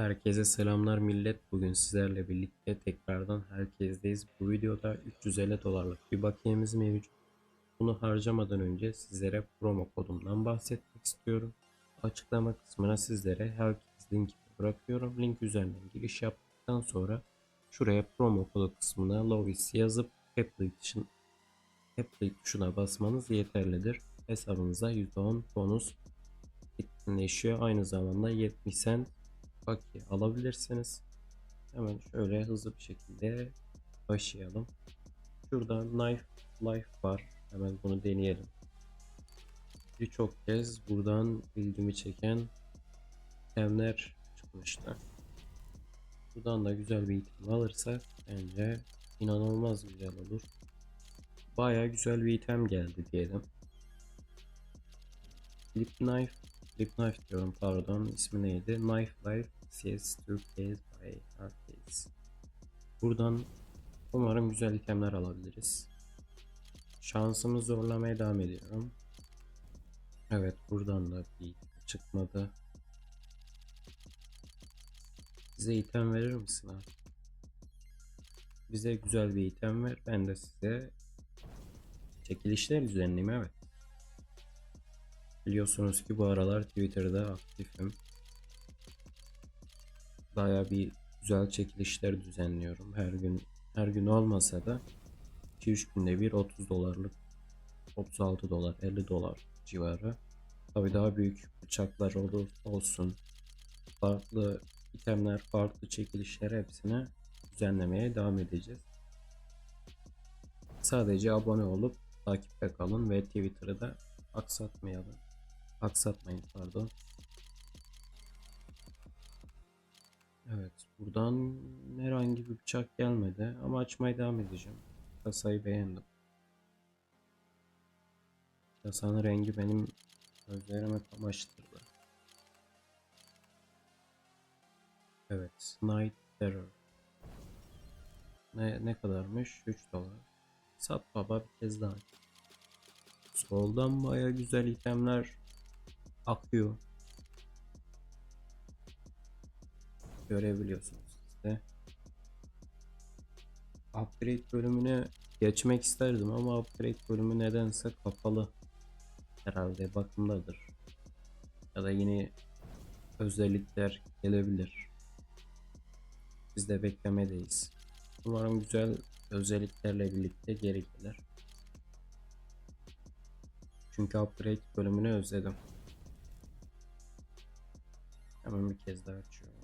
Herkese selamlar millet. Bugün sizlerle birlikte tekrardan herkesteyiz. Bu videoda 350 dolarlık bir bakiyemiz mevcut. Bunu harcamadan önce sizlere promo kodumdan bahsetmek istiyorum. Açıklama kısmına sizlere herkes linki bırakıyorum. Link üzerinden giriş yaptıktan sonra şuraya promo kodu kısmına Lovis yazıp Apply tuşun Apply tuşuna basmanız yeterlidir. Hesabınıza %10 bonus etkinleşiyor. Aynı zamanda 70 cent bakiye alabilirsiniz. Hemen şöyle hızlı bir şekilde başlayalım. Şurada knife life var. Hemen bunu deneyelim. Birçok kez buradan ilgimi çeken itemler çıkmıştı. Buradan da güzel bir item alırsak bence inanılmaz güzel olur. Baya güzel bir item geldi diyelim. Flip knife Flip Knife diyorum pardon ismi neydi? Knife Life CS Türkiye by Arcades. Buradan umarım güzel itemler alabiliriz. Şansımı zorlamaya devam ediyorum. Evet buradan da bir çıkmadı. Bize item verir misin abi? Bize güzel bir item ver. Ben de size çekilişler düzenleyeyim evet. Biliyorsunuz ki bu aralar Twitter'da aktifim. Baya bir güzel çekilişler düzenliyorum. Her gün her gün olmasa da 2-3 günde bir 30 dolarlık 36 dolar 50 dolar civarı. Tabi daha büyük bıçaklar olur, olsun. Farklı itemler, farklı çekilişler hepsine düzenlemeye devam edeceğiz. Sadece abone olup takipte kalın ve Twitter'ı da aksatmayalım. Aksatmayın pardon. Evet buradan herhangi bir bıçak gelmedi ama açmaya devam edeceğim. Kasayı beğendim. Kasanın rengi benim gözlerime kamaştırdı. Evet Night Terror. Ne, ne kadarmış? 3 dolar. Sat baba bir kez daha. Soldan baya güzel itemler akıyor. Görebiliyorsunuz de. Upgrade bölümüne geçmek isterdim ama upgrade bölümü nedense kapalı. Herhalde bakımdadır. Ya da yeni özellikler gelebilir. Biz de beklemedeyiz. Umarım güzel özelliklerle birlikte geri gelir. Çünkü upgrade bölümünü özledim. Hemen bir kez daha açıyorum.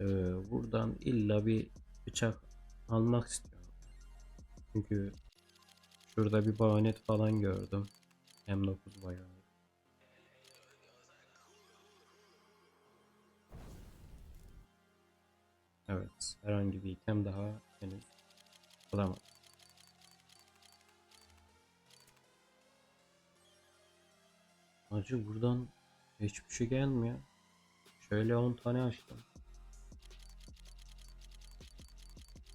Ee, buradan illa bir bıçak almak istiyorum. Çünkü şurada bir bayonet falan gördüm. M9 bayonet. Evet, herhangi bir item daha henüz alamadım. Acı buradan hiçbir şey gelmiyor. Şöyle 10 tane açtım.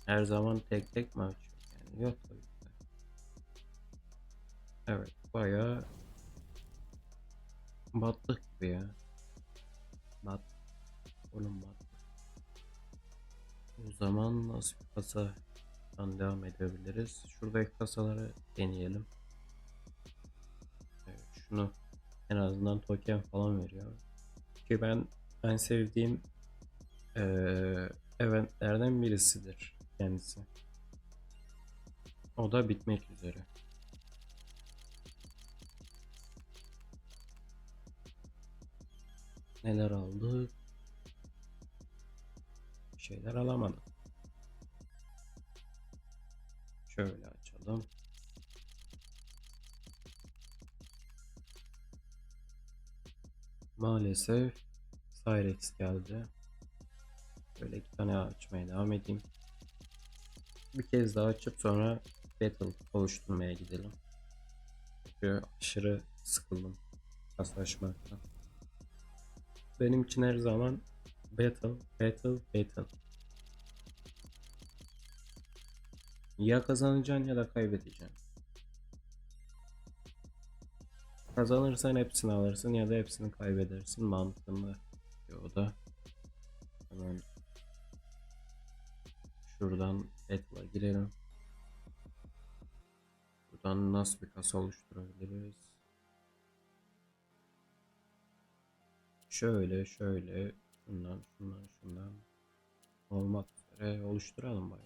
Her zaman tek tek mi açıyor? Yani yok tabii ki. Evet bayağı battık gibi ya. Bat. Oğlum battık. O zaman nasıl bir kasadan devam edebiliriz? Şuradaki kasaları deneyelim. Evet, şunu en azından token falan veriyor. Ki ben en sevdiğim eee eventlerden birisidir kendisi. O da bitmek üzere. Neler aldık? Bir şeyler alamadım. Şöyle açalım. Maalesef Cyrex geldi. Böyle iki tane açmaya devam edeyim. Bir kez daha açıp sonra Battle oluşturmaya gidelim. Çünkü aşırı sıkıldım paslaşmaktan. Benim için her zaman Battle, Battle, Battle. Ya kazanacaksın ya da kaybedeceksin. Kazanırsan hepsini alırsın ya da hepsini kaybedersin mantığında o da. Hemen şuradan Etla girelim. Buradan nasıl bir kasa oluşturabiliriz? Şöyle şöyle şundan şundan şundan olmak üzere oluşturalım bayağı.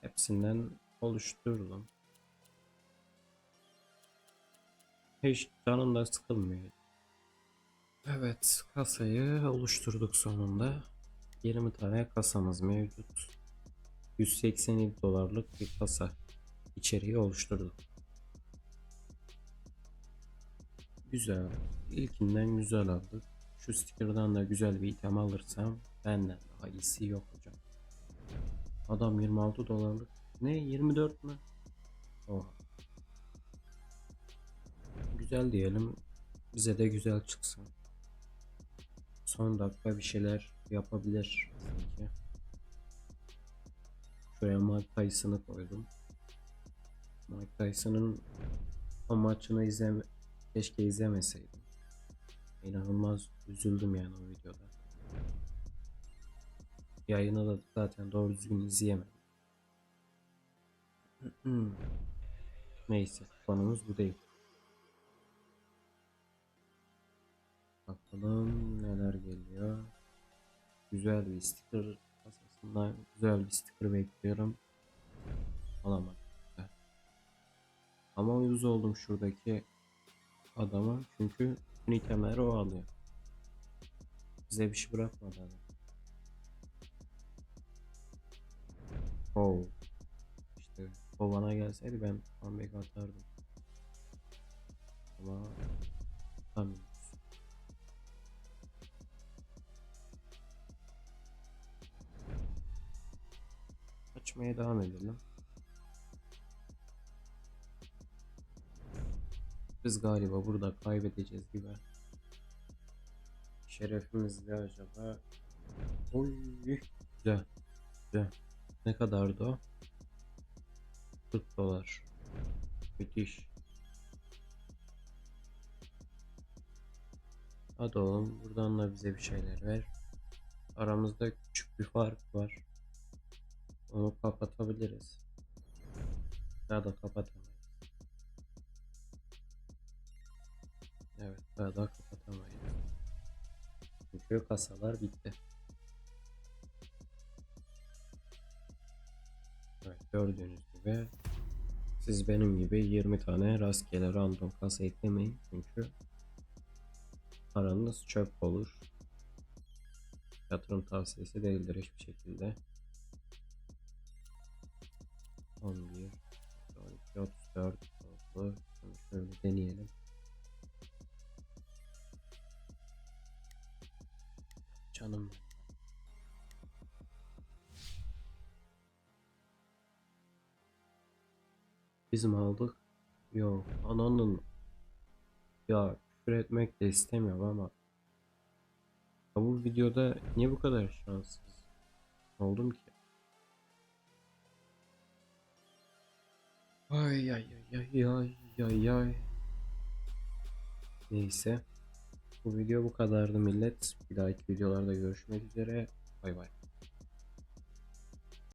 Hepsinden oluşturdum. Hiç canım da sıkılmıyor. Evet kasayı oluşturduk sonunda. 20 tane kasamız mevcut. 187 dolarlık bir kasa içeriği oluşturduk. Güzel. İlkinden güzel aldık. Şu sticker'dan da güzel bir item alırsam benden daha iyisi yok hocam. Adam 26 dolarlık. Ne 24 mü? Oha. Güzel diyelim. Bize de güzel çıksın. Son dakika bir şeyler yapabilir sanki. Şuraya Mike Tyson'ı koydum. Mike Tyson'ın o maçını izleme keşke izlemeseydim. İnanılmaz üzüldüm yani o videoda. Yayını da zaten doğru düzgün izleyemedim. Neyse konumuz bu değil. Bakalım neler geliyor. Güzel bir sticker kasasından güzel bir sticker bekliyorum. Alamadım. Ama uyuz oldum şuradaki adama çünkü bütün itemleri o alıyor. Bize bir şey bırakmadı adam. Oh. İşte o bana gelseydi ben comeback atardım. Ama atamıyoruz. Açmaya devam edelim. Biz galiba burada kaybedeceğiz gibi. Şerefimiz de acaba? Oy güzel. Güzel. Ne kadardı o? 40 dolar. Müthiş. Hadi oğlum buradan da bize bir şeyler ver. Aramızda küçük bir fark var. Onu kapatabiliriz. Ya da kapatamayız. Evet ya da kapatamayız. Çünkü kasalar bitti. Evet gördüğünüz gibi siz benim gibi 20 tane rastgele random kasa eklemeyin çünkü paranız çöp olur. Yatırım tavsiyesi değildir hiçbir şekilde. 11 12 34 oldu. Şöyle deneyelim. Canım Biz mi aldık? Yok. Ananın ya küfür etmek de istemiyorum ama ya bu videoda niye bu kadar şanssız oldum ki? Ay ay ay ay ay ay. Neyse. Bu video bu kadardı millet. Bir dahaki videolarda görüşmek üzere. Bay bay.